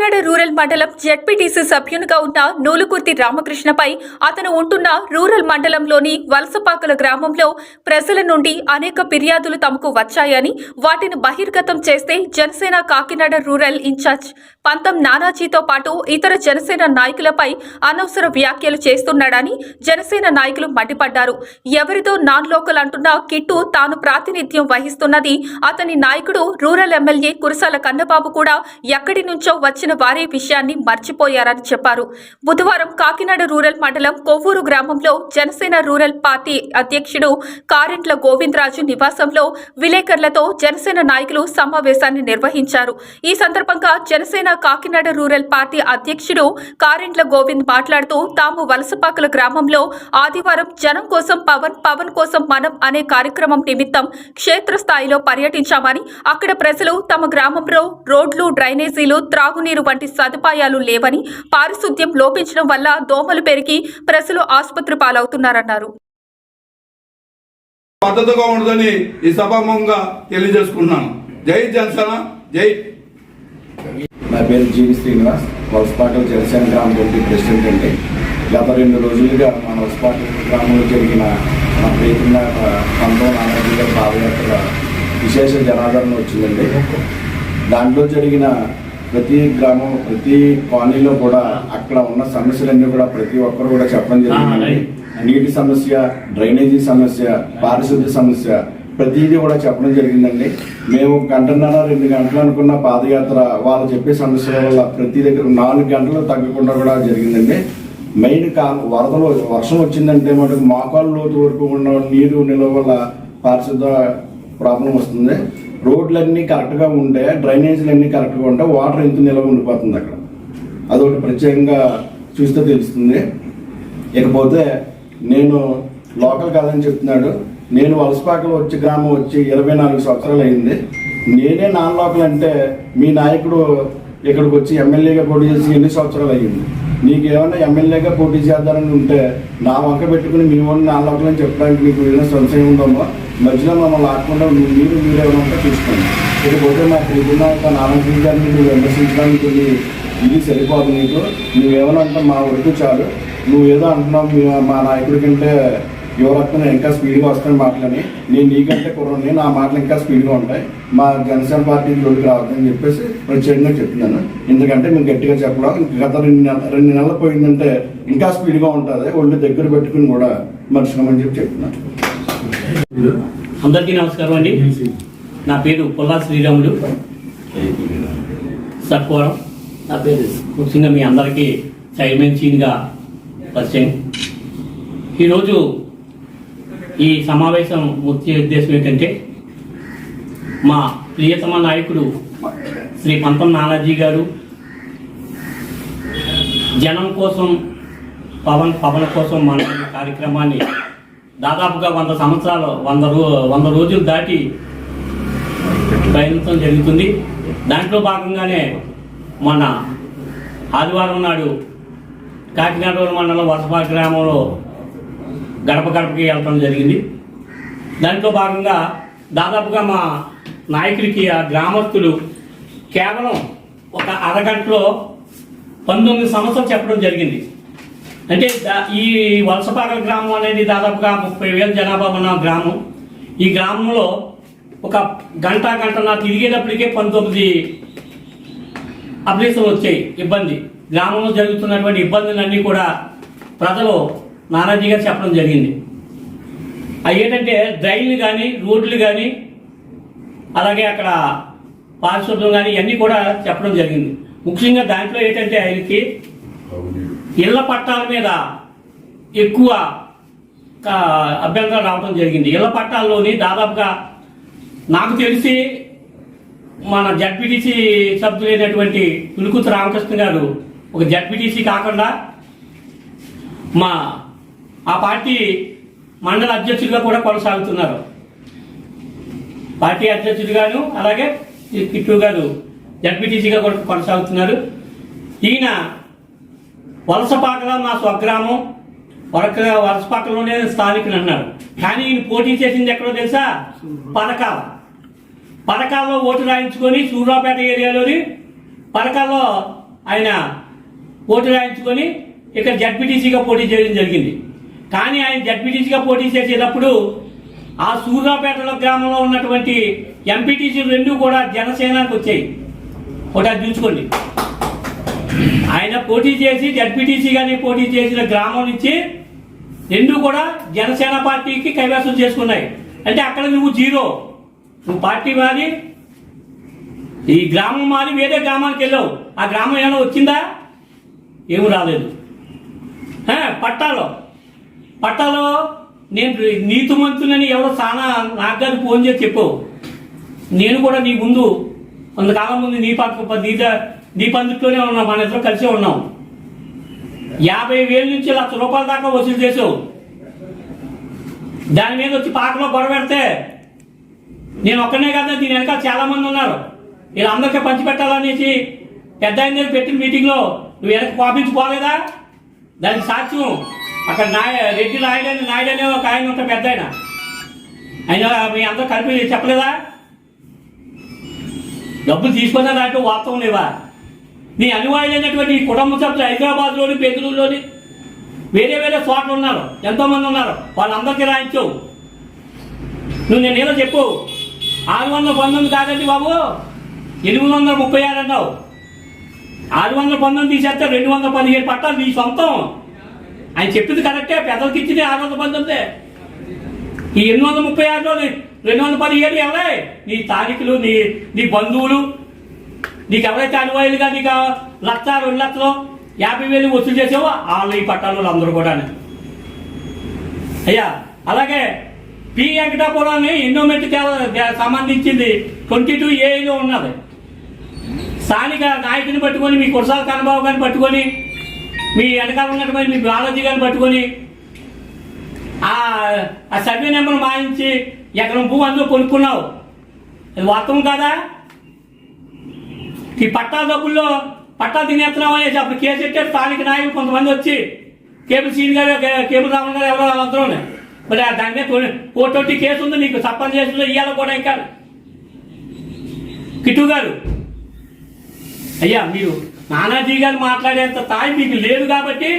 Kakinada rural మండలం ZPTC సభ్యునిగా ఉన్న నూలుకుర్తి రామకృష్ణపై అతను ఉంటున్న రూరల్ మండలంలోని వలసపాకల గ్రామంలో ప్రజల నుండి అనేక ఫిర్యాదులు తమకు వచ్చాయని వాటిని బహిర్గతం చేస్తే జనసేన కాకినాడ రూరల్ ఇన్ఛార్జ్ పంతం నానాజీతో పాటు ఇతర జనసేన నాయకులపై అనవసర వ్యాఖ్యలు చేస్తున్నాడని జనసేన నాయకులు మండిపడ్డారు. ఎవరితో నాన్ లోకల్ అంటున్న కిట్టు తాను ప్రాతినిధ్యం వహిస్తున్నది అతని నాయకుడు రూరల్ ఎమ్మెల్యే కురసాల కన్నబాబు కూడా ఎక్కడి నుంచో వచ్చిన వారి విషయాన్ని మర్చిపోయారని చెప్పారు. బుధవారం కాకినాడ రూరల్ మండలం కొవ్వూరు గ్రామంలో జనసేన రూరల్ పార్టీ అధ్యక్షుడు కారెంట్ల గోవిందరాజు నివాసంలో విలేకరులతో జనసేన నాయకులు సమావేశాన్ని నిర్వహించారు. ఈ సందర్భంగా జనసేన కాకినాడ రూరల్ పార్టీ అధ్యక్షుడు కారెంట్ల గోవింద్ మాట్లాడుతూ తాము వలసపాకల గ్రామంలో ఆదివారం జనం కోసం పవన్ పవన్ కోసం మనం అనే కార్యక్రమం నిమిత్తం క్షేత్రస్థాయిలో పర్యటించామని అక్కడ ప్రజలు తమ గ్రామంలో రోడ్లు డ్రైనేజీలు త్రాగునీరు వంటి సదుపాయాలు లేవని పారిశుద్ధ్యం లోపించడం వల్ల దోమలు పెరిగి ప్రజలు ఆసుపత్రి పాలవుతున్నారన్నారు. పద్ధతిగా ఉండదని ఈ సభాముఖంగా తెలియజేసుకున్నాను జై జనసేన జై. నా పేరు జీవి శ్రీనివాస్ వలసపాకల జనసేన గ్రామ కమిటీ ప్రెసిడెంట్ అండి. గత రెండు రోజులుగా మన వలసపాకల గ్రామంలో జరిగిన మన ప్రీతిన పంతొమ్మిది నాలుగు గారి పాదయాత్ర విశేష జనాదరణ వచ్చిందండి. దాంట్లో జరిగిన ప్రతి గ్రామం ప్రతి కాలనీలో కూడా అక్కడ ఉన్న సమస్యలన్నీ కూడా ప్రతి ఒక్కరు కూడా చెప్పడం జరిగిందండి నీటి సమస్య డ్రైనేజీ సమస్య పారిశుద్ధ్య సమస్య ప్రతిదీ కూడా చెప్పడం జరిగిందండి. మేము గంటన్నర రెండు గంటలు అనుకున్న పాదయాత్ర వాళ్ళు చెప్పే సమస్యల వల్ల ప్రతి దగ్గర నాలుగు గంటలు తగ్గకుండా కూడా జరిగిందండి. మెయిన్ కా వరదలు వర్షం వచ్చిందంటే మనకు మోకాలు లోతు వరకు ఉన్న నీరు నిల్వ వల్ల పారిశుద్ధ ప్రాబ్లం వస్తుంది. రోడ్లన్నీ కరెక్ట్గా ఉంటే డ్రైనేజీలు అన్నీ కరెక్ట్గా ఉంటే వాటర్ ఎంత నిల్వ ఉండిపోతుంది అక్కడ? అదొకటి ప్రత్యేకంగా చూస్తే తెలుస్తుంది. ఇకపోతే నేను లోకల్ కాదని చెప్తున్నాడు. నేను వలసపాకలు వచ్చి గ్రామం వచ్చి ఇరవై నాలుగు సంవత్సరాలు అయింది. నేనే నాన్ లోకల్ అంటే మీ నాయకుడు ఇక్కడికి వచ్చి ఎమ్మెల్యేగా పోటీ చేసి ఎన్ని సంవత్సరాలు అయ్యింది? నీకు ఏమైనా ఎమ్మెల్యేగా పోటీ చేద్దానని ఉంటే నా వంక పెట్టుకుని మీ వాడిని నాన్ లోకల్ అని చెప్పడానికి మీకు ఏదైనా సంశయం ఉందమ్మా మధ్యలో మమ్మల్ని ఆకుండా నువ్వు మీరు మీరు ఏమైనా ఉంటే చూసుకోండి. ఇకపోతే మా తిరుగుతున్న నారాయణ గారిని నువ్వు విమర్శించడానికి ఇది ఇది సరిపోదు నీకు నువ్వేమైనా అంటే మా వరకు చాలు. నువ్వు ఏదో అంటున్నావు మీ మా నాయకుడి కంటే యువరత్న ఇంకా స్పీడ్గా వస్తాయి మాటలని. నేను నీకంటే కుర్రని నా మాటలు ఇంకా స్పీడ్గా ఉంటాయి. మా జనసేన పార్టీ జోలికి రావద్దని చెప్పేసి ప్రత్యేకంగా చెప్తున్నాను. ఎందుకంటే మేము గట్టిగా చెప్పడం గత రెండు నెల రెండు నెలలు పోయిందంటే ఇంకా స్పీడ్గా ఉంటుంది. ఒళ్ళు దగ్గర పెట్టుకుని కూడా మర్చిపోమని చెప్పి చెప్తున్నాను. అందరికీ నమస్కారం అండి. నా పేరు పొల్లా శ్రీరాములు. సర్పవరం నా పేరు ముఖ్యంగా మీ అందరికీ చైర్మన్ చీన్గా పరిచయం. ఈరోజు ఈ సమావేశం ముఖ్య ఉద్దేశం ఏంటంటే మా ప్రియతమ నాయకుడు శ్రీ పంతం నానాజీ గారు జనం కోసం పవన్ పవన్ కోసం మన కార్యక్రమాన్ని దాదాపుగా వంద సంవత్సరాలు వంద రో వంద రోజులు దాటి ప్రయత్నం జరుగుతుంది. దాంట్లో భాగంగానే మొన్న ఆదివారం నాడు కాకినాడ మండలం వసపా గ్రామంలో గడప గడపకి వెళ్ళడం జరిగింది. దాంట్లో భాగంగా దాదాపుగా మా నాయకుడికి ఆ గ్రామస్తులు కేవలం ఒక అరగంటలో పంతొమ్మిది సంవత్సరాలు చెప్పడం జరిగింది. అంటే ఈ వలసపాక గ్రామం అనేది దాదాపుగా ముప్పై వేల జనాభా ఉన్న గ్రామం. ఈ గ్రామంలో ఒక గంట గంటన్నర తిరిగేటప్పటికే పంతొమ్మిది అప్లికేషన్లు వచ్చాయి ఇబ్బంది. గ్రామంలో జరుగుతున్నటువంటి ఇబ్బందులన్నీ కూడా ప్రజలు నానాజీగా చెప్పడం జరిగింది. అవి ఏంటంటే డ్రైన్లు కానీ రోడ్లు కానీ అలాగే అక్కడ పారిశుద్ధ్యం కానీ ఇవన్నీ కూడా చెప్పడం జరిగింది. ముఖ్యంగా దాంట్లో ఏంటంటే ఆయనకి ఇళ్ళ పట్టాల మీద ఎక్కువ అభ్యంతరం రావడం జరిగింది. ఇళ్ళ పట్టాల్లోని దాదాపుగా నాకు తెలిసి మన జడ్పీటీసీ సభ్యులైనటువంటి పులుకుతు రామకృష్ణ గారు ఒక జడ్పీటీసీ కాకుండా మా ఆ పార్టీ మండల అధ్యక్షుడిగా కూడా కొనసాగుతున్నారు. పార్టీ అధ్యక్షుడిగాను అలాగే కిట్టు గారు జడ్పీటీసీగా కూడా కొనసాగుతున్నారు. ఈయన వలసపాకల మా స్వగ్రామం వరక వలసపాకలోనే స్థానికులు అన్నారు. కానీ ఈయన పోటీ చేసింది ఎక్కడో తెలుసా? పథకాల పథకాల్లో ఓటు రాయించుకొని సూర్యాపేట ఏరియాలోని పథకాల్లో ఆయన ఓటు రాయించుకొని ఇక్కడ జడ్పీటీసీగా పోటీ చేయడం జరిగింది. కానీ ఆయన జడ్పీటీసీగా పోటీ చేసేటప్పుడు ఆ సూర్యాపేటలో గ్రామంలో ఉన్నటువంటి ఎంపీటీసీ రెండు కూడా జనసేనకు వచ్చాయి. ఒకటి చూసుకోండి. ఆయన పోటీ చేసి జడ్పీటీసీగానే పోటీ చేసిన గ్రామం నుంచి రెండు కూడా జనసేన పార్టీకి కైవసం చేసుకున్నాయి. అంటే అక్కడ నువ్వు జీరో. నువ్వు పార్టీ మారి ఈ గ్రామం మారి వేరే గ్రామానికి వెళ్ళావు. ఆ గ్రామం ఏమైనా వచ్చిందా? ఏమి రాలేదు. పట్టాలో. పట్టాలో నేను నీతిమంతునని ఎవరో చాలా నాకు ఫోన్ చేసి చెప్పావు. నేను కూడా నీ ముందు కొంతకాలం ముందు నీ పక్క నీ నీ పందిట్లోనే ఉన్నాం మన ఇద్దరు కలిసే ఉన్నాం యాభై వేల నుంచి లక్ష రూపాయల దాకా వసూలు చేసావు. దాని మీద వచ్చి పాకలో గొడవ పెడితే నేను ఒక్కనే కదా దీని వెనకాల చాలా మంది ఉన్నారు. వీళ్ళందరికీ పంచిపెట్టాలనేసి పెద్ద ఆయన దగ్గర పెట్టిన మీటింగ్లో నువ్వు వెనక కోపించి దానికి సాక్ష్యం అక్కడ నాయ రెడ్డి నాయుడు అని నాయుడు అనే ఒక ఆయన ఉంటా పెద్ద ఆయన. ఆయన మీ అందరూ కలిపి చెప్పలేదా? డబ్బులు తీసుకున్నా దాంట్లో వాస్తవం లేవా? నీ అనువాయులైనటువంటి కుటుంబ సభ్యులు హైదరాబాద్లోని బెంగళూరులోని వేరే వేరే చోట్ల ఉన్నారు. ఎంతోమంది ఉన్నారు. వాళ్ళందరికీ రాయించావు నువ్వు నేను ఏదో చెప్పు. ఆరు వందల పంతొమ్మిది కాదండి బాబు. ఎనిమిది వందల ముప్పై ఆరు అన్నావు. ఆరు వందల పంతొమ్మిది తీసేస్తే రెండు వందల పదిహేడు పట్టాలు నీ సొంతం. ఆయన చెప్పింది కరెక్టే. పెద్దలకి ఇచ్చింది ఆరు వందల పంతొమ్మిది. ఈ ఎనిమిది వందల ముప్పై ఆరులో రెండు వందల పదిహేడు ఎవరే? నీ తారీఖులు నీ నీ బంధువులు నీకు ఎవరైతే అనువాయులుగా నీకు లక్ష రెండు లక్షలు యాభై వేలు వసూలు చేసావో వాళ్ళు ఈ పట్టాలు అందరూ కూడా అయ్యా అలాగే పి. వెంకటాపురాన్ని ఎండోమెంట్ సంబంధించింది ట్వంటీ టూ ఏలో ఉన్నది. స్థానిక నాయకుని పట్టుకొని మీ కురసాల కన్నబాబు గారిని పట్టుకొని మీ వెనకాల ఉన్నటువంటి మీ బాలాజీ గారిని పట్టుకొని ఆ సర్వే నెంబర్ మాయించి ఎకరం భూ అందులో కొనుక్కున్నావు. అది వాస్తవం కాదా? ఈ పట్టా డబ్బుల్లో పట్టా తినేస్తున్నాం అనేసి అప్పుడు కేసు పెట్టారు. స్థానిక నాయకులు కొంతమంది వచ్చి కేబుల్ సీన్ గారు కేబుల్ రామన్ గారు ఎవరో అందరూ మరి దాని మీద కోటొట్టి కేసు ఉంది నీకు సర్పంచ్ చేసిన ఇవాళ కూడా ఇంకా. కిటు గారు అయ్యా మీరు నానాజీ గారు మాట్లాడేంత తాయి మీకు లేదు కాబట్టి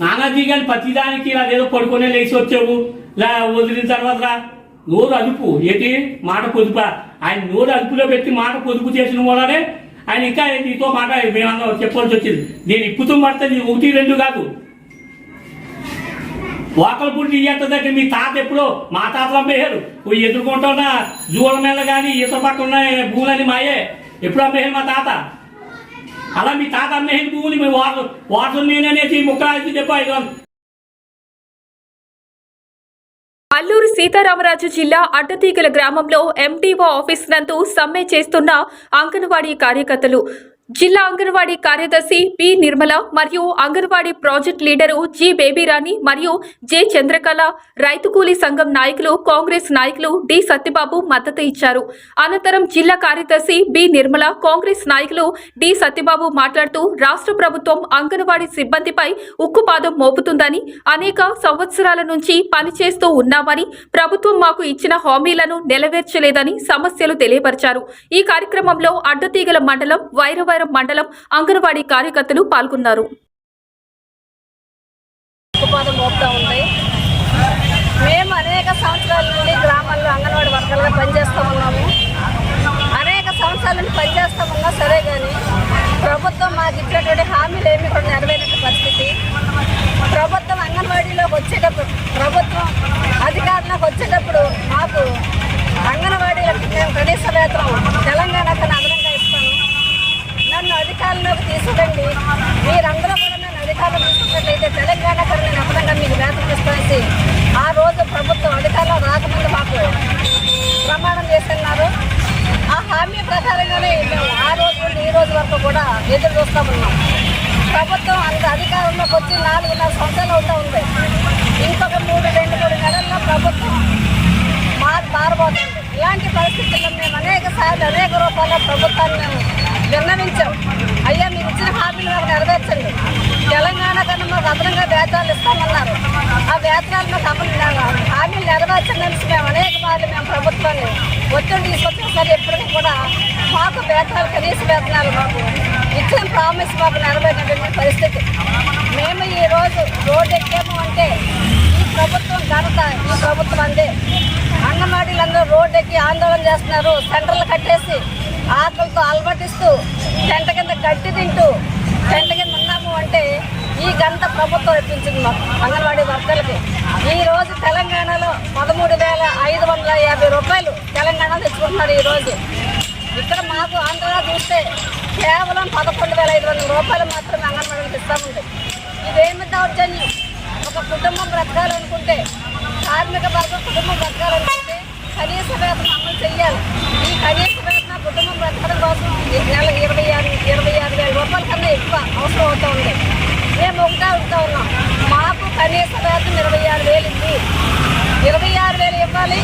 నానాజీ గారు ప్రతిదానికి ఇలా ఏదో పడుకునే లేచి వచ్చావు. ఇలా వదిలిన తర్వాత రా. నోరు అదుపు. ఏంటి? మాట పొదుపు. ఆయన నోరు అదుపులో పెట్టి మాట పొదుపు చేసిన వల్లనే ఆయన ఇంకా నీతో మాట మేమన్నా చెప్పాల్సి వచ్చింది. నేను ఇప్పుతూ పడితే నీ ఒకటి రెండు కాదు. వాకలపూడి పుట్టి దగ్గర మీ తాత ఎప్పుడో మా తాతలు అమ్మేయారు ఎదుర్కొంటున్న జూల మీద కానీ ఈత ఉన్న భూములని మాయే ఎప్పుడు అమ్మేయారు మా తాత? అలా మీ తాత అమ్మేసిన భూములు. మీ వాటర్ వాటర్ నేననేసి ముక్కలు చెప్పాయి ఐదు అల్లూరు సీతారామరాజు జిల్లా అడ్డతీగల గ్రామంలో ఎంటీఓ ఆఫీస్ నందు సమ్మె చేస్తున్న అంగన్వాడీ కార్యకర్తలు. జిల్లా అంగన్వాడీ కార్యదర్శి పి నిర్మల మరియు Anganwadi project leader G Babyrani మరియు జె చంద్రకళ రైతు కూలీ సంఘం నాయకులు కాంగ్రెస్ నాయకులు డి సత్యబాబు మద్దతు ఇచ్చారు. అనంతరం జిల్లా కార్యదర్శి బి నిర్మల కాంగ్రెస్ నాయకులు డి సత్యబాబు మాట్లాడుతూ రాష్ట్ర ప్రభుత్వం అంగన్వాడీ సిబ్బందిపై ఉక్కుపాదం మోపుతుందని అనేక సంవత్సరాల నుంచి పనిచేస్తూ ఉన్నామని ప్రభుత్వం మాకు ఇచ్చిన హామీలను నెరవేర్చలేదని సమస్యలు తెలియపరిచారు. ఈ కార్యక్రమంలో అడ్డతీగల మండలం వైరవైరం మండలం అంగన్వాడీ కార్యకర్తలు పాల్గొన్నారు. ఉంటాయి. మేము అనేక సంవత్సరాల నుండి గ్రామాల్లో అంగన్వాడీ వర్కర్లుగా పనిచేస్తూ ఉన్నాము. అనేక సంవత్సరాల నుండి పనిచేస్తూ ఉన్నా సరే కానీ ప్రభుత్వం మాకు ఇచ్చినటువంటి హామీలు ఏమి కూడా నెరవేరిన పరిస్థితి. ప్రభుత్వం అంగన్వాడీలోకి వచ్చేటప్పుడు ప్రభుత్వం అధికారంలోకి వచ్చేటప్పుడు మాకు అంగన్వాడీలకు మేము కనీస వేతనం తెలంగాణ కన్నా అదనంగా ఇస్తాను నన్ను అధికారంలోకి తీసుకురండి మీరందరూ కూడా నన్ను అధికారంలో తీసుకున్నట్లయితే తెలంగాణ కన్నా నేను మీకు వేతనం ఇస్తానేసి ఆ రోజు ప్రభుత్వం అధికారంలో రాకముందు మాకు ప్రమాణం చేస్తున్నారు. ఆ హామీ ప్రకారంగానే మేము ఆ రోజు నుండి ఈ రోజు వరకు కూడా ఎదురు చూస్తామన్నాం ప్రభుత్వం అంత అధికారంలోకి వచ్చి నాలుగున్నర సంవత్సరాలు అవుతా ఉంది. ఇంకొక మూడు రెండు మూడు నెలల్లో ప్రభుత్వం మారు పారబోతుంది ఇలాంటి పరిస్థితుల్లో మేము అనేక సార్లు అనేక రూపాయల ప్రభుత్వాన్ని మేము విన్నవించాం అయ్యా మీరు ఇచ్చిన హామీలు మాకు నెరవేర్చండి. తెలంగాణ కన్నా మాకు అదనంగా వేతనాలు ఇస్తామన్నారు. ఆ వేతనాలు మాకు అమలు హామీలు నెరవేర్చడానికి మేము అనేక మార్లు మేము ప్రభుత్వాన్ని ఒత్తిడి తీసుకొచ్చేసరి ఎప్పటికీ కూడా మాకు వేతనాలు కనీస వేతనాలు మాకు ఇచ్చిన ప్రామిస్ మాకు నెరవేరినటువంటి పరిస్థితి. మేము ఈ రోజు రోడ్డు ఎక్కాము అంటే ఘనత ఈ ప్రభుత్వం అందే. అంగన్వాడీలందరూ రోడ్డు ఎక్కి ఆందోళన చేస్తున్నారు. సెంటర్లు కట్టేసి ఆకలితో అలవాటిస్తూ టెంట కింద గడ్డి తింటూ టెంట కింద ఉన్నాము అంటే ఈ గంట ప్రభుత్వం ఇప్పించింది మాకు అంగన్వాడీ వర్కర్లకి ఈరోజు తెలంగాణలో పదమూడు వేల ఐదు వందల యాభై రూపాయలు తెలంగాణ తెచ్చుకుంటున్నారు ఈరోజు ఇక్కడ మాకు ఆంధ్రలో చూస్తే కేవలం పదకొండు వేల ఐదు వందల రూపాయలు మాత్రమే అంగన్వాడీలకు ఇస్తామండి. ఇదేమి దౌర్జన్యం? ఒక కుటుంబం బ్రతకాలనుకుంటే కార్మిక వర్గం కుటుంబం బ్రతకాలనుకుంటే కనీస వేతనం అమలు చేయాలి ఈ కనీస వేతన కుటుంబం బ్రతకడం కోసం ఈ నెల ఇరవై ఆరు ఇరవై ఆరు వేల రూపాయల కన్నా ఎక్కువ అవసరం అవుతూ ఉంది. మేము ఒకటే అడుగుతా ఉన్నాం. మాకు కనీస వేతనం ఇరవై ఆరు వేలు ఉంది. ఇరవై ఆరు వేలు ఇవ్వాలి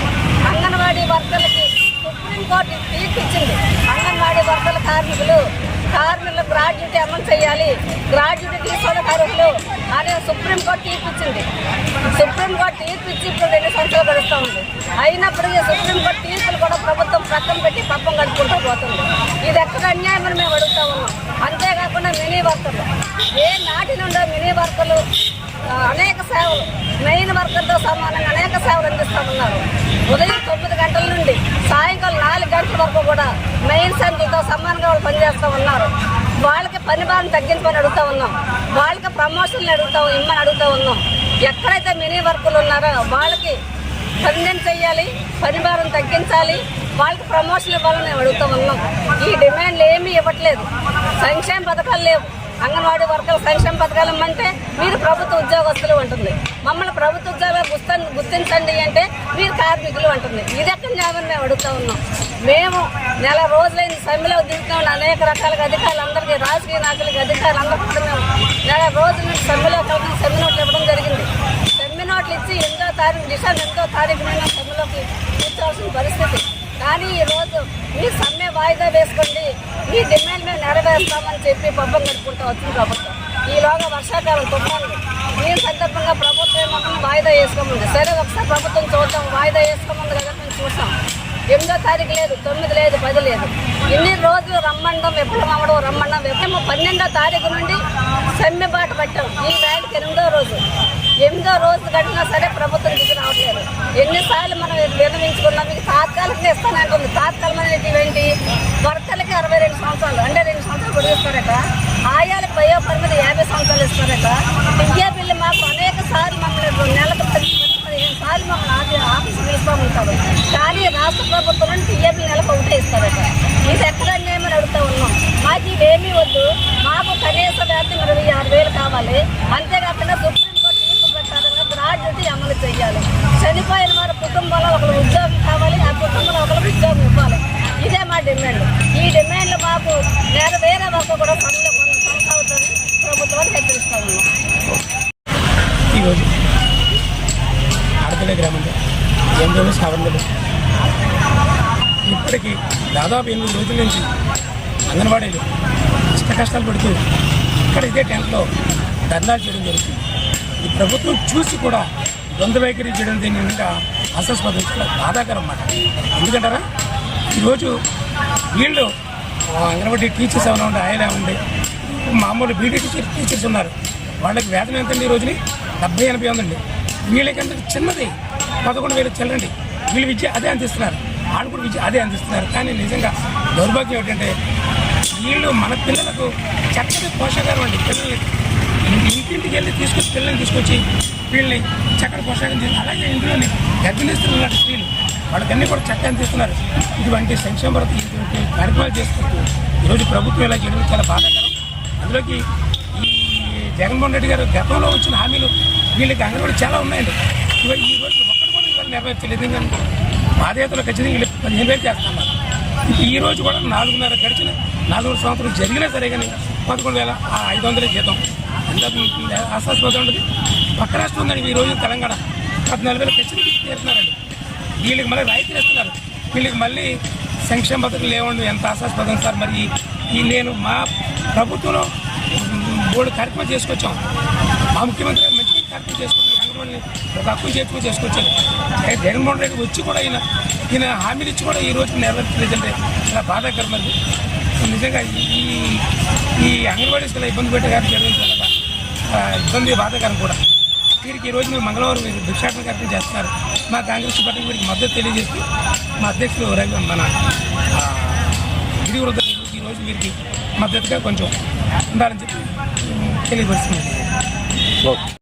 అంగన్వాడీ వర్కర్లకి సుప్రీంకోర్టు తీర్పు ఇచ్చింది. అంగన్వాడీ వర్కర్ల కార్మికులు కార్మికులు గ్రాడ్యుటీ అమలు చేయాలి. గ్రాడ్యుటీ తీసుకోవడం అర్హులు. అనే సుప్రీంకోర్టు తీర్పు ఇచ్చింది సుప్రీంకోర్టు తీర్పు ఇచ్చి ఇప్పుడు రెండు సంవత్సరాలు గడుస్తూ ఉంది. అయినప్పటికీ సుప్రీంకోర్టు తీర్పులు కూడా ప్రభుత్వం పక్కన పెట్టి పప్పం కట్టుకుంటూ పోతుంది. ఇది ఎక్కడ అన్యాయం అని మేము అడుగుతా ఉన్నాం. అంతేకాకుండా మినీ వర్కర్లు. ఏ నాటి నుండో మినీ వర్కర్లు అనేక సేవలు మెయిన్ వర్కర్తో సమానంగా అనేక సేవలు అందిస్తూ ఉన్నారు. ఉదయం తొమ్మిది గంటల నుండి సాయంకాలం నాలుగు గంటల వరకు కూడా మెయిన్ సెంటర్తో సమానంగా వాళ్ళు పనిచేస్తూ ఉన్నారు. వాళ్ళకి పని భారం తగ్గించమని అడుగుతూ ఉన్నాం. వాళ్ళకి ప్రమోషన్లు అడుగుతా ఇమ్మని అడుగుతూ ఉన్నాం. ఎక్కడైతే మినీ వర్కులు ఉన్నారో వాళ్ళకి పర్మనెంట్ చేయాలి పని భారం తగ్గించాలి వాళ్ళకి ప్రమోషన్ ఇవ్వాలని అడుగుతూ ఉన్నాం. ఈ డిమాండ్లు ఏమీ ఇవ్వట్లేదు. సంక్షేమ పథకాలు లేవు. అంగన్వాడీ వర్గాల సంక్షేమ పథకాలు అంటే మీరు ప్రభుత్వ ఉద్యోగస్తులు ఉంటుంది మమ్మల్ని ప్రభుత్వ ఉద్యోగాలు గుర్తించండి అంటే మీరు కార్మికులు ఉంటుంది ఇది ఎక్కడ న్యాయం మేము అడుగుతా ఉన్నాం. మేము నెల రోజులైన సమ్మెలో దిగుతున్న అనేక రకాల అధికారులు అందరికీ రాజకీయ నాయకులకి అధికారులు అందరికీ కూడా మేము నెల రోజుల నుంచి సమ్మెలో కలిసి సమ్మె నోట్లు ఇవ్వడం జరిగింది. సమ్మె నోట్లు ఇచ్చి ఎనిమిదో తారీఖు డిసెంబర్ ఎనిమిదో తారీఖు నేను సమ్మెలోకి కూర్చోవాల్సిన పరిస్థితి. మీ సమ్మె వాయిదా వేసుకోండి. మీ డిమాండ్ మేము నెరవేరుస్తామని చెప్పి పబ్బం కట్టుకుంటూ వచ్చింది ప్రభుత్వం ఈలోగా వర్షాకాలం తుఫాను దీని సందర్భంగా ప్రభుత్వం ఏమన్నా వాయిదా వేసుకోమంది. సరే ఒకసారి ప్రభుత్వం చూద్దాం. వాయిదా వేసుకోమంది కదా మేము చూసాం. ఎనిమిదో తారీఖు లేదు తొమ్మిది లేదు పది లేదు. ఇన్ని రోజులు రమ్మండం విఫలం అవ్వడం రమ్మండం విఫలం పన్నెండో తారీఖు నుండి సమ్మె బాట పట్టాం. ఈ వేళకి ఎనిమిదో రోజు. ఎనిమిదో రోజు కట్టినా సరే ప్రభుత్వం దిగి రావట్లేదు. ఎన్నిసార్లు మనం విరమించుకున్నాం మీకు తాత్కాలికంగా ఇస్తానంటుంది తాత్కాలం అనేది ఏంటి? అరవై రెండు సంవత్సరాలు అంటే రెండు సంవత్సరాలు పొడిగిస్తారట ఆయాలకు వయో పరిమితి యాభై సంవత్సరాలు ఇస్తారట. విద్యా బిల్లు మాకు అనేక సార్లు మమ్మల్ని నెలకు పది పదిహేను సార్లు మమ్మల్ని ఆఫీ ఆఫీస్ పిలుస్తూ ఉంటారు. కానీ రాష్ట్ర ప్రభుత్వం నుండి టీఏ బిల్లు నెలకు ఒకటే ఇస్తారట. ఇది ఎక్కడ అన్యాయమని అడుగుతూ ఉన్నాం. మాకు ఇవేమీ వద్దు. మాకు కనీస వ్యాప్తి ఇరవై ఆరు వేలు కావాలి అంతేకాకుండా సుప్రీంకోర్టు తీర్పు ప్రకారంగా గ్రాడ్యుటీ అమలు చేయాలి చనిపోయిన వారి కుటుంబంలో ఒకరు ఉద్యోగం కావాలి ఆ కుటుంబంలో ఒకరు ఉద్యోగం ఇవ్వాలి ఇదే మా డిమాండ్ ఈ డిమాండ్లు మాకు నెరవేరే వరకు కూడా పనులు కొనసాగుతుంది ప్రభుత్వాన్ని హెచ్చరిస్తా ఉన్నాం ఈరోజు ఆడపల్లి గ్రామంలో ఎనిమిది సవరణలు ఇప్పటికీ దాదాపు ఎనిమిది రోజుల నుంచి అంగన్వాడీలు ఇష్ట కష్టాలు పడుతూ ఇక్కడ ఇదే టెంట్లో ధర్నాలు చేయడం జరుగుతుంది. ఈ ప్రభుత్వం చూసి కూడా ద్వంద్వ వైఖరి చేయడం దీని నిండా అసస్పదం బాధాకరం అన్నమాట. ఎందుకంటారా? ఈరోజు వీళ్ళు అంగన్వాడి అంగన్వాడీ టీచర్స్ ఏమైనా ఉండే ఆయన ఉండే మామూలు బీడీ టీచర్ టీచర్స్ ఉన్నారు. వాళ్ళకి వేతనం ఎంతండి ఈ రోజుని? డెబ్బై ఎనభై ఉందండి వీళ్ళకంటే చిన్నది? పదకొండు వేలు చెల్లండి. వీళ్ళు విద్య అదే అందిస్తున్నారు. వాళ్ళు కూడా అదే అందిస్తున్నారు. కానీ నిజంగా దౌర్భాగ్యం ఏంటంటే వీళ్ళు మన పిల్లలకు చక్కటి పోషకారం అండి పిల్లల్ని ఇంటింటికి వెళ్ళి తీసుకొచ్చి పిల్లల్ని తీసుకొచ్చి వీళ్ళని చక్కటి పోషకాలు తీసు అలాగే ఇంట్లోని గర్భిణిస్తున్నారు స్త్రీలు వాళ్ళకన్నీ కూడా చక్కగా అందిస్తున్నారు. ఇటువంటి సంక్షేమ పథకం ఇటువంటి కార్యక్రమాలు చేసుకుంటూ ఈరోజు ప్రభుత్వం ఇలా చేయడం చాలా బాధాకరం. అందులోకి ఈ జగన్మోహన్ రెడ్డి గారు గతంలో వచ్చిన హామీలు వీళ్ళకి అంగన్వాడీ చాలా ఉన్నాయండి. ఇవ- ఈ రోజు నెరవేర్చలేదు. ఎందుకంటే పాదయాత్రలు ఖచ్చితంగా వీళ్ళు పదిహేను వేలు చేస్తున్నారు ఈ రోజు కూడా నాలుగున్నర గడిచిన నాలుగు సంవత్సరాలు జరిగినా సరే కానీ పదకొండు వేల ఆ ఐదు వందల జీతం. ఎంత ఆశాస్పదం ఉండదు పక్క రాష్ట్రం ఉందండి ఈ రోజు తెలంగాణ పద్నాలుగు వేల ఖచ్చితంగా చేస్తున్నారండి వీళ్ళకి మళ్ళీ రాయితీలు ఇస్తున్నారు. వీళ్ళకి మళ్ళీ సంక్షేమ పథకం లేవండి. ఎంత ఆశాస్పదం సార్ మరి ఈ నేను మా ప్రభుత్వంలో మూడు కార్యక్రమాలు చేసుకొచ్చాం. మా ముఖ్యమంత్రి గారు చేసుకుని మంచి ఒక హక్కు చేర్చుకుని చేసుకొచ్చారు అయితే జగన్మోహన్ రెడ్డి వచ్చి కూడా ఈయన ఈయన హామీలు ఇచ్చి కూడా ఈ రోజు నెరవేర్చలేదంటే చాలా బాధాకరం అండి నిజంగా ఈ ఈ అంగన్వాడీ చాలా ఇబ్బంది పెట్టే కానీ జరగడం చాలా ఇబ్బంది బాధాకరం కూడా. వీరికి ఈరోజు రోజు మేము మంగళవారం మీరు భిక్షాటన కార్యక్రమం చేస్తున్నారు. మా కాంగ్రెస్ పార్టీ వీరికి మద్దతు తెలియజేస్తూ మా అధ్యక్షులు రవి మన గిరివృద్ధ ఈరోజు వీరికి మద్దతుగా కొంచెం ఉండాలని చెప్పి ఉమ్,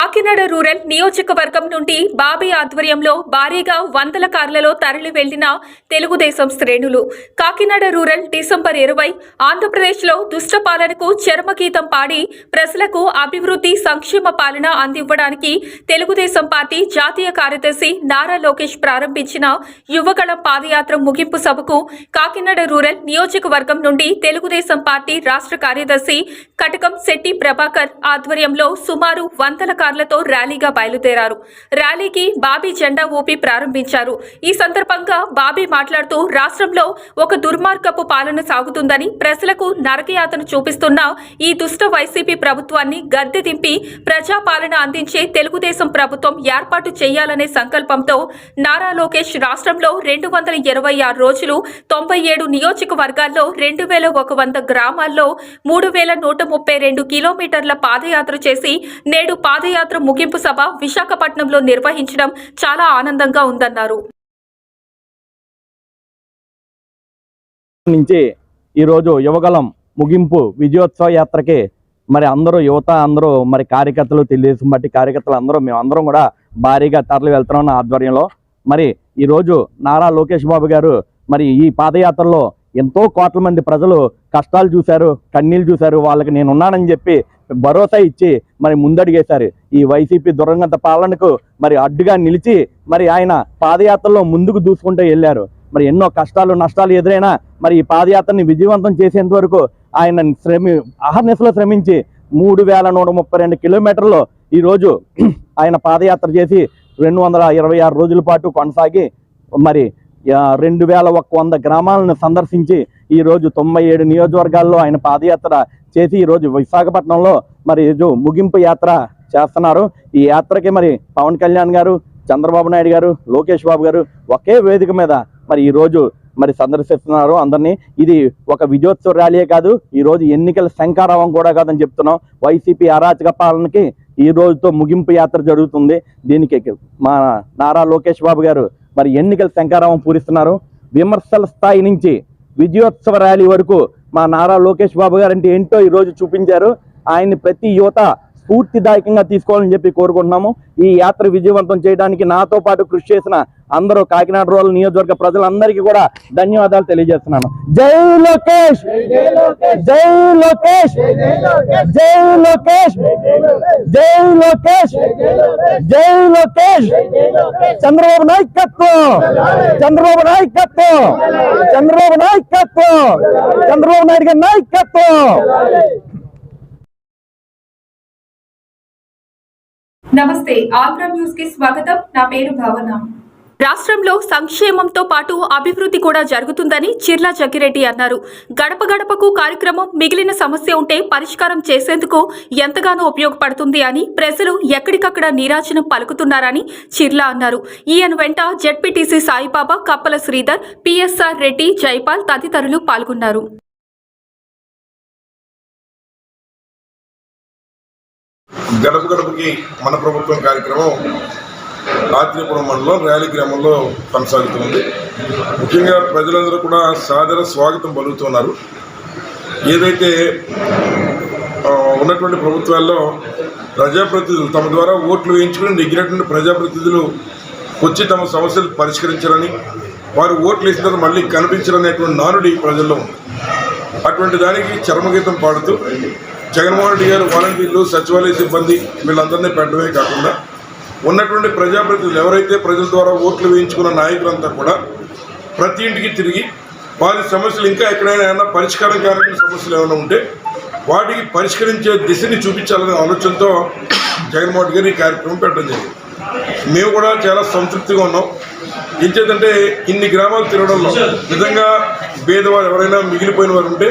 కాకినాడ రూరల్ నియోజకవర్గం నుండి బాబీ ఆధ్వర్యంలో భారీగా వందల కార్లలో తరలి వెళ్ళిన తెలుగుదేశం శ్రేణులు. కాకినాడ రూరల్ డిసెంబర్ ఇరవై ఆంధ్రప్రదేశ్లో దుష్ట పాలనకు చర్మగీతం పాడి ప్రజలకు అభివృద్ధి సంక్షేమ పాలన అందివ్వడానికి తెలుగుదేశం పార్టీ జాతీయ కార్యదర్శి నారా లోకేష్ ప్రారంభించిన యువగళం పాదయాత్ర ముగింపు సభకు కాకినాడ రూరల్ నియోజకవర్గం నుండి తెలుగుదేశం పార్టీ రాష్ట్ర కార్యదర్శి కటకం శెట్టి ప్రభాకర్ ఆధ్వర్యంలో సుమారు వందల కార్లతో ర్యాలీగా బయలుదేరారు. ర్యాలీకి బాబీ జెండా ఊపి ప్రారంభించారు. ఈ సందర్భంగా బాబీ మాట్లాడుతూ రాష్ట్రంలో ఒక దుర్మార్గపు పాలన సాగుతుందని ప్రజలకు నరకయాతను చూపిస్తున్న ఈ దుష్ట వైసీపీ ప్రభుత్వాన్ని గద్దె దింపి ప్రజాపాలన అందించే తెలుగుదేశం ప్రభుత్వం ఏర్పాటు చేయాలనే సంకల్పంతో నారా లోకేష్ రాష్ట్రంలో రెండు వందల ఇరవై ఆరు రోజులు తొంభై ఏడు నియోజకవర్గాల్లో రెండు వేల ఒక వంద గ్రామాల్లో మూడు వేల నూట ముప్పై రెండు కిలోమీటర్ల పాదయాత్ర చేసి నేడు పాదయాత్ర ముగింపు సభ విశాఖపట్నంలో నిర్వహించడం చాలా ఆనందంగా ఉందన్నారు. నుంచి ఈరోజు యువగలం ముగింపు విజయోత్సవ యాత్రకి మరి అందరూ యువత అందరూ మరి కార్యకర్తలు తెలుగుదేశం పార్టీ కార్యకర్తలు అందరూ మేము అందరం కూడా భారీగా తరలి వెళ్తున్నాం ఆధ్వర్యంలో. మరి ఈరోజు నారా లోకేష్ బాబు గారు మరి ఈ పాదయాత్రలో ఎంతో కోట్ల మంది ప్రజలు కష్టాలు చూశారు కన్నీళ్ళు చూశారు వాళ్ళకి నేను ఉన్నానని చెప్పి భరోసా ఇచ్చి మరి ముందడిగేశారు. ఈ వైసీపీ దురంగత పాలనకు మరి అడ్డుగా నిలిచి మరి ఆయన పాదయాత్రలో ముందుకు దూసుకుంటూ వెళ్ళారు. మరి ఎన్నో కష్టాలు నష్టాలు ఎదురైనా మరి ఈ పాదయాత్రని విజయవంతం చేసేంత వరకు ఆయన శ్రమి అహర్నిశలో శ్రమించి మూడు వేల నూట ముప్పై రెండు కిలోమీటర్లు ఈరోజు ఆయన పాదయాత్ర చేసి రెండు వందల ఇరవై ఆరు రోజుల పాటు కొనసాగి మరి రెండు వేల ఒక్క వంద గ్రామాలను సందర్శించి ఈరోజు తొంభై ఏడు నియోజకవర్గాల్లో ఆయన పాదయాత్ర చేసి ఈరోజు విశాఖపట్నంలో మరి ఈరోజు ముగింపు యాత్ర చేస్తున్నారు. ఈ యాత్రకి మరి పవన్ కళ్యాణ్ గారు చంద్రబాబు నాయుడు గారు లోకేష్ బాబు గారు ఒకే వేదిక మీద మరి ఈ రోజు మరి సందర్శిస్తున్నారు అందరినీ. ఇది ఒక విజయోత్సవ ర్యాలీయే కాదు ఈరోజు ఎన్నికల శంకారావం కూడా కాదని చెప్తున్నాం. వైసీపీ అరాచక పాలనకి ఈ రోజుతో ముగింపు యాత్ర జరుగుతుంది. దీనికి మా నారా లోకేష్ బాబు గారు మరి ఎన్నికల శంకారావం పూరిస్తున్నారు. విమర్శల స్థాయి నుంచి విజయోత్సవ ర్యాలీ వరకు మా నారా లోకేష్ బాబు గారు అంటే ఏంటో ఈ రోజు చూపించారు. ఆయన్ని ప్రతి యువత స్ఫూర్తిదాయకంగా తీసుకోవాలని చెప్పి కోరుకుంటున్నాము. ఈ యాత్ర విజయవంతం చేయడానికి నాతో పాటు కృషి చేసిన అందరూ కాకినాడ రూరల్ నియోజకవర్గ ప్రజలందరికీ కూడా ధన్యవాదాలు తెలియజేస్తున్నాను. జై లోకేష్! జై లోకేష్! జై లోకేష్! జై లోకేష్! జై లోకేష్! చంద్రబాబు నాయకత్వం! చంద్రబాబు నాయకత్వం! చంద్రబాబు నాయకత్వం! చంద్రబాబు నాయుడు గారి నాయకత్వం! నమస్తే ఆగ్రా న్యూస్కి స్వాగతం. నా పేరు భావన. రాష్ట్రంలో సంక్షేమంతో పాటు అభివృద్ధి కూడా జరుగుతుందని చిర్లా జగ్గిరెడ్డి అన్నారు. గడప గడపకు కార్యక్రమం మిగిలిన సమస్య ఉంటే పరిష్కారం చేసేందుకు ఎంతగానో ఉపయోగపడుతుంది అని ప్రజలు ఎక్కడికక్కడ నీరాజనం పలుకుతున్నారని చిర్లా అన్నారు. ఈయన వెంట జెడ్పీటీసీ సాయిబాబా కప్పల శ్రీధర్ పిఎస్ఆర్ రెడ్డి జైపాల్ తదితరులు పాల్గొన్నారు. గడప గడపకి మన ప్రభుత్వం కార్యక్రమం ఆత్రేయపురం మండలం ర్యాలీ గ్రామంలో కొనసాగుతుంది. ముఖ్యంగా ప్రజలందరూ కూడా సాదర స్వాగతం పలుకుతున్నారు. ఏదైతే ఉన్నటువంటి ప్రభుత్వాల్లో ప్రజాప్రతినిధులు తమ ద్వారా ఓట్లు వేయించుకుని నెగ్గినటువంటి ప్రజాప్రతినిధులు వచ్చి తమ సమస్యలు పరిష్కరించాలని వారు ఓట్లు వేసిన తర్వాత మళ్ళీ కనిపించాలనేటువంటి నానుడి ప్రజల్లో. ఉంది అటువంటి దానికి చర్మగీతం పాడుతూ జగన్మోహన్ రెడ్డి గారు వాలంటీర్లు సచివాలయ సిబ్బంది వీళ్ళందరినీ పెట్టడమే కాకుండా ఉన్నటువంటి ప్రజాప్రతినిధులు ఎవరైతే ప్రజల ద్వారా ఓట్లు వేయించుకున్న నాయకులంతా కూడా ప్రతి ఇంటికి తిరిగి వారి సమస్యలు ఇంకా ఎక్కడైనా ఏమైనా పరిష్కారం కాని సమస్యలు ఏమైనా ఉంటే వాటికి పరిష్కరించే దిశని చూపించాలనే ఆలోచనతో జగన్మోహన్ గారు ఈ కార్యక్రమం పెట్టడం జరిగింది. మేము కూడా చాలా సంతృప్తిగా ఉన్నాం. ఏం చేద్దంటే ఇన్ని గ్రామాలు తిరగడంలో నిజంగా పేదవారు ఎవరైనా మిగిలిపోయిన వారు ఉంటే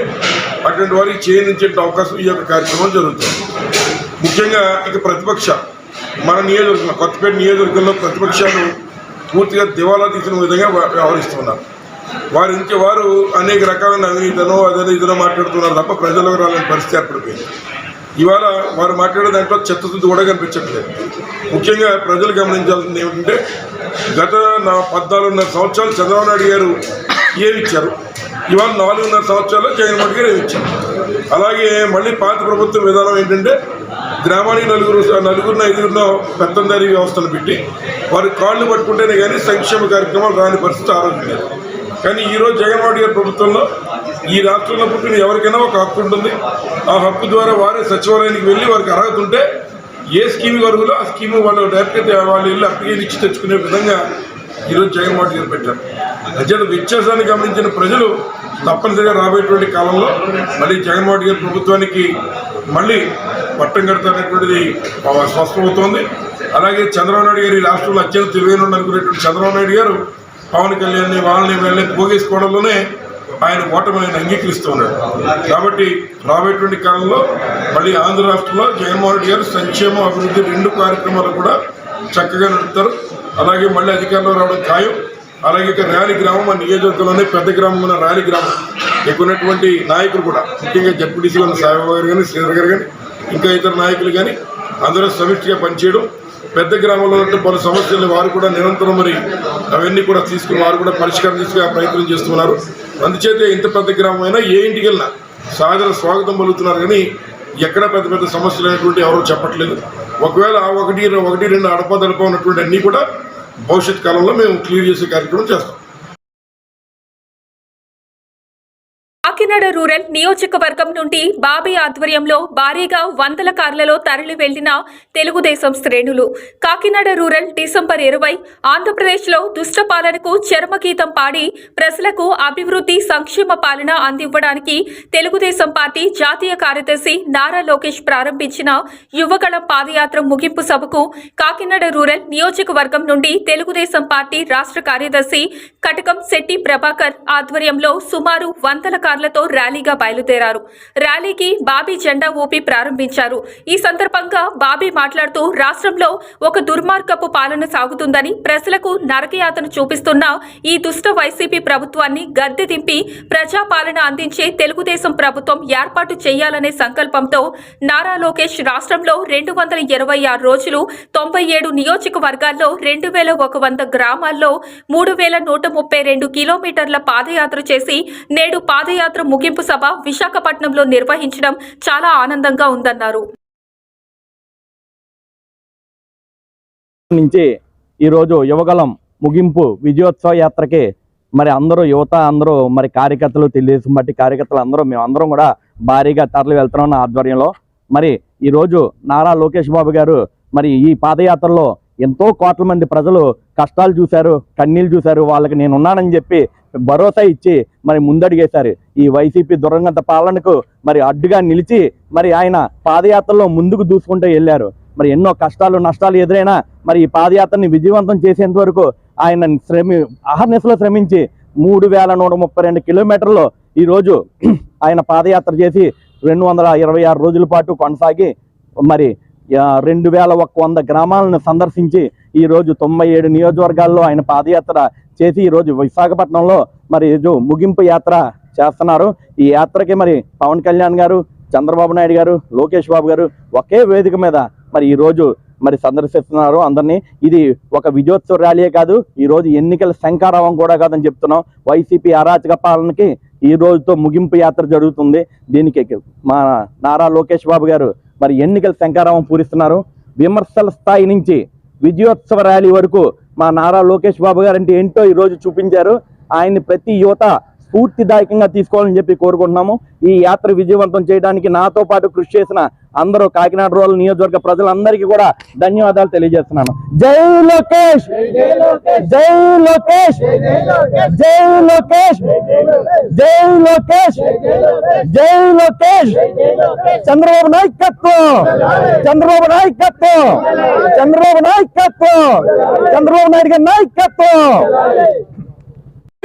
అటువంటి వారికి చేయించే అవకాశం ఈ యొక్క కార్యక్రమం జరుగుతుంది. ముఖ్యంగా ఇక ప్రతిపక్ష మన నియోజకవర్గంలో కొత్తపేట నియోజకవర్గంలో ప్రతిపక్షాలు పూర్తిగా దివాలా తీసిన విధంగా వ్య- వ్యవహరిస్తున్నారు వారి నుంచి వారు అనేక రకాలైన అవినీతనో అదే ఇదనో మాట్లాడుతున్నారు తప్ప ప్రజలకు రాలని పరిస్థితి ఏర్పడిపోయింది. ఇవాళ వారు మాట్లాడే దాంట్లో చిత్తశుద్ధి కూడా కనిపించట్లేదు. ముఖ్యంగా ప్రజలు గమనించాల్సింది ఏమిటంటే గత నా పద్నాలుగున్నర సంవత్సరాలు చంద్రబాబు నాయుడు గారు ఏమిచ్చారు ఇవాళ నాలుగున్నర సంవత్సరాలు జగన్మోహన్ రెడ్డి గారు ఏమిచ్చారు అలాగే మళ్ళీ పాత ప్రభుత్వ విధానం ఏంటంటే గ్రామానికి నలుగురు నలుగురిన ఐదుగురిన పెత్తందారీ వ్యవస్థను పెట్టి వారి కాళ్ళు పట్టుకుంటేనే కానీ సంక్షేమ కార్యక్రమాలు రాని పరిస్థితి ఆరోగ్యం లేదు. కానీ ఈరోజు జగన్మోహన్ రెడ్డి గారి ప్రభుత్వంలో ఈ రాష్ట్రంలో పుట్టిన ఎవరికైనా ఒక హక్కు ఉంటుంది. ఆ హక్కు ద్వారా వారే సచివాలయానికి వెళ్ళి వారికి అర్హత ఉంటే ఏ స్కీమ్ వరుగులో ఆ స్కీమ్ వాళ్ళు డైరెక్ట్గా వాళ్ళు వెళ్ళి అప్లికేషన్ ఇచ్చి తెచ్చుకునే విధంగా ఈరోజు జగన్మోహన్ రెడ్డి గారు పెట్టారు. ప్రజల వ్యత్యాసాన్ని గమనించిన ప్రజలు తప్పనిసరిగా రాబోయేటువంటి కాలంలో మళ్ళీ జగన్మోహన్ గారి ప్రభుత్వానికి మళ్ళీ పట్టం కడతారనేటువంటిది స్పష్టమవుతోంది. అలాగే చంద్రబాబు నాయుడు గారు ఈ రాష్ట్రంలో అత్యంత తెలివైన అనుకునేటువంటి చంద్రబాబు నాయుడు గారు పవన్ కళ్యాణ్ని వాళ్ళని వీళ్ళని పోగేసుకోవడంలోనే ఆయన ఓటమి ఆయన అంగీకరిస్తూ ఉన్నాడు. కాబట్టి రాబోయేటువంటి కాలంలో మళ్ళీ ఆంధ్ర రాష్ట్రంలో జగన్మోహన్ రెడ్డి గారు సంక్షేమ అభివృద్ధి రెండు కార్యక్రమాలు కూడా చక్కగా నడుపుతారు. అలాగే మళ్ళీ అధికారంలో రావడం ఖాయం. అలాగే ఇక ర్యాలీ గ్రామం మన నియోజకవర్గంలోనే పెద్ద గ్రామం ఉన్న ర్యాలీ గ్రామం. ఇక్కడ ఉన్నటువంటి నాయకులు కూడా ముఖ్యంగా జడ్పీటీసీ ఉన్న సాయిబాబు గారు కానీ శ్రీధర్ గారు కానీ ఇంకా ఇతర నాయకులు కానీ అందరూ సమిష్టిగా పనిచేయడం పెద్ద గ్రామంలో ఉన్న పలు సమస్యలు వారు కూడా నిరంతరం మరి అవన్నీ కూడా తీసుకుని వారు కూడా పరిష్కారం తీసుకునే ప్రయత్నం చేస్తున్నారు. అందుచేత ఇంత పెద్ద గ్రామం అయినా ఏ ఇంటికి వెళ్ళినా స్వాగతం పలుకుతున్నారు కానీ ఎక్కడ పెద్ద పెద్ద సమస్యలు అనేటువంటి ఎవరో చెప్పట్లేదు. ఒకవేళ ఆ ఒకటి ఒకటి రెండు అడపదడప ఉన్నటువంటి అన్నీ కూడా భవిష్యత్ కాలంలో మేము క్లియర్ చేసే కార్యక్రమం చేస్తాం. నియోజకవర్గం నుండి బాబీ ఆధ్వర్యంలో భారీగా వందల కార్లలో తరలి వెళ్ళిన తెలుగుదేశం శ్రేణులు. కాకినాడ రూరల్ డిసెంబర్ ఇరవై ఆంధ్రప్రదేశ్లో దుష్ట పాలనకు చర్మగీతం పాడి ప్రజలకు అభివృద్ధి సంక్షేమ పాలన అందివ్వడానికి తెలుగుదేశం పార్టీ జాతీయ కార్యదర్శి నారా లోకేష్ ప్రారంభించిన యువగళం పాదయాత్ర ముగింపు సభకు కాకినాడ రూరల్ నియోజకవర్గం నుండి తెలుగుదేశం పార్టీ రాష్ట్ర కార్యదర్శి కటకం శెట్టి ప్రభాకర్ ఆధ్వర్యంలో సుమారు వందల కార్లతో ర్యాలీగా బయలుదేరారు. ర్యాలీకి బాబీ జెండా ఊపి ప్రారంభించారు. ఈ సందర్భంగా బాబీ మాట్లాడుతూ రాష్ట్రంలో ఒక దుర్మార్గపు పాలన సాగుతుందని ప్రజలకు నరకయాతను చూపిస్తున్న ఈ దుష్ట వైసీపీ ప్రభుత్వాన్ని గద్దె దింపి ప్రజాపాలన అందించే తెలుగుదేశం ప్రభుత్వం ఏర్పాటు చేయాలనే సంకల్పంతో నారా లోకేష్ రాష్ట్రంలో రెండు వందల ఇరవై ఆరు రోజులు తొంభై ఏడు నియోజకవర్గాల్లో రెండు వేల ఒక వంద గ్రామాల్లో మూడు వేల నూట ముప్పై రెండు కిలోమీటర్ల పాదయాత్ర చేసి నేడు పాదయాత్ర ముగింపు సభ విశాఖపట్నంలో నిర్వహించడం చాలా ఆనందంగా ఉందన్నారు. నుంచి ఈరోజు యువగలం ముగింపు విజయోత్సవ యాత్రకి మరి అందరూ యువత అందరూ మరి కార్యకర్తలు తెలుగుదేశం పార్టీ కార్యకర్తలు అందరూ మేము కూడా భారీగా తరలి వెళ్తున్నాం ఆధ్వర్యంలో. మరి ఈరోజు నారా లోకేష్ బాబు గారు మరి ఈ పాదయాత్రలో ఎంతో కోట్ల మంది ప్రజలు కష్టాలు చూశారు కన్నీళ్ళు చూశారు వాళ్ళకి నేను ఉన్నానని చెప్పి భరోసా ఇచ్చి మరి ముందడిగేశారు. ఈ వైసీపీ దురంగత పాలనకు మరి అడ్డుగా నిలిచి మరి ఆయన పాదయాత్రలో ముందుకు దూసుకుంటూ వెళ్ళారు. మరి ఎన్నో కష్టాలు నష్టాలు ఎదురైనా మరి ఈ పాదయాత్రని విజయవంతం చేసేంత వరకు ఆయన శ్రమి అహర్నిశలో శ్రమించి మూడు వేల నూట ముప్పై రెండు కిలోమీటర్లు ఈరోజు ఆయన పాదయాత్ర చేసి రెండు వందల ఇరవై ఆరు రోజుల పాటు కొనసాగి మరి రెండు వేల ఒక్క వంద గ్రామాలను సందర్శించి ఈరోజు తొంభై ఏడు నియోజకవర్గాల్లో ఆయన పాదయాత్ర చేసి ఈరోజు విశాఖపట్నంలో మరి ముగింపు యాత్ర చేస్తున్నారు. ఈ యాత్రకి మరి పవన్ కళ్యాణ్ గారు చంద్రబాబు నాయుడు గారు లోకేష్ బాబు గారు ఒకే వేదిక మీద మరి ఈ రోజు మరి సందర్శిస్తున్నారు అందరినీ. ఇది ఒక విజయోత్సవ ర్యాలీయే కాదు ఈ రోజు ఎన్నికల శంకారావం కూడా కాదని చెప్తున్నాం. వైసీపీ అరాచక పాలనకి ఈ రోజుతో ముగింపు యాత్ర జరుగుతుంది. దీనికి మా నారా లోకేష్ బాబు గారు మరి ఎన్నికల శంకారావం పూరిస్తున్నారు. విమర్శల స్థాయి నుంచి విజయోత్సవ ర్యాలీ వరకు మా నారా లోకేష్ బాబు గారు అంటే ఏంటో ఈ రోజు చూపించారు. ఆయన్ని ప్రతి యువత స్ఫూర్తిదాయకంగా తీసుకోవాలని చెప్పి కోరుకుంటున్నాము. ఈ యాత్ర విజయవంతం చేయడానికి నాతో పాటు కృషి చేసిన అందరూ కాకినాడ రూరల్ నియోజకవర్గ ప్రజలందరికీ కూడా ధన్యవాదాలు తెలియజేస్తున్నాను. జై లోకేష్! జై లోకేష్! జై లోకేష్! జై లోకేష్! జై లోకేష్! చంద్రబాబు నాయకత్వం! చంద్రబాబు నాయకత్వం! చంద్రబాబు నాయకత్వం! చంద్రబాబు నాయుడు గారి నాయకత్వం!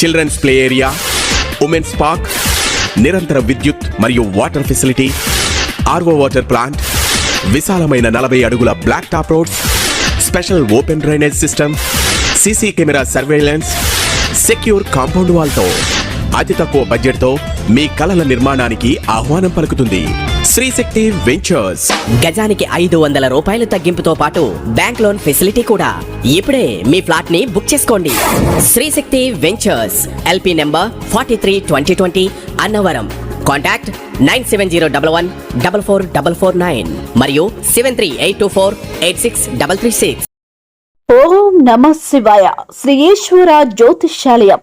children's play area women's park నిరంతర విద్యుత్ మరియు water facility RO water plant విశాలమైన నలభై అడుగుల black top roads special open drainage system CC camera surveillance secure compound వాల్తో. అతి తక్కువ బడ్జెట్తో మీ కలల నిర్మాణానికి ఆహ్వానం పలుకుతుంది. శ్రీశక్తి వెంచర్స్. గజానికి ఐదు వందల రూపాయల తగ్గింపుతో పాటు బ్యాంక్ లోన్ ఫెసిలిటీ కూడా. ఇప్పుడే మీ ఫ్లాట్ని బుక్ చేసుకోండి. Srishakti ventures LP number forty three twenty twenty Annavaram. Contact nine seven zero double one double four double four nine మరియు seven three eight two four eight six double three six. ఓం నమ శివాయ. శ్రీ ఈశ్వర జ్యోతిష్యాలయం.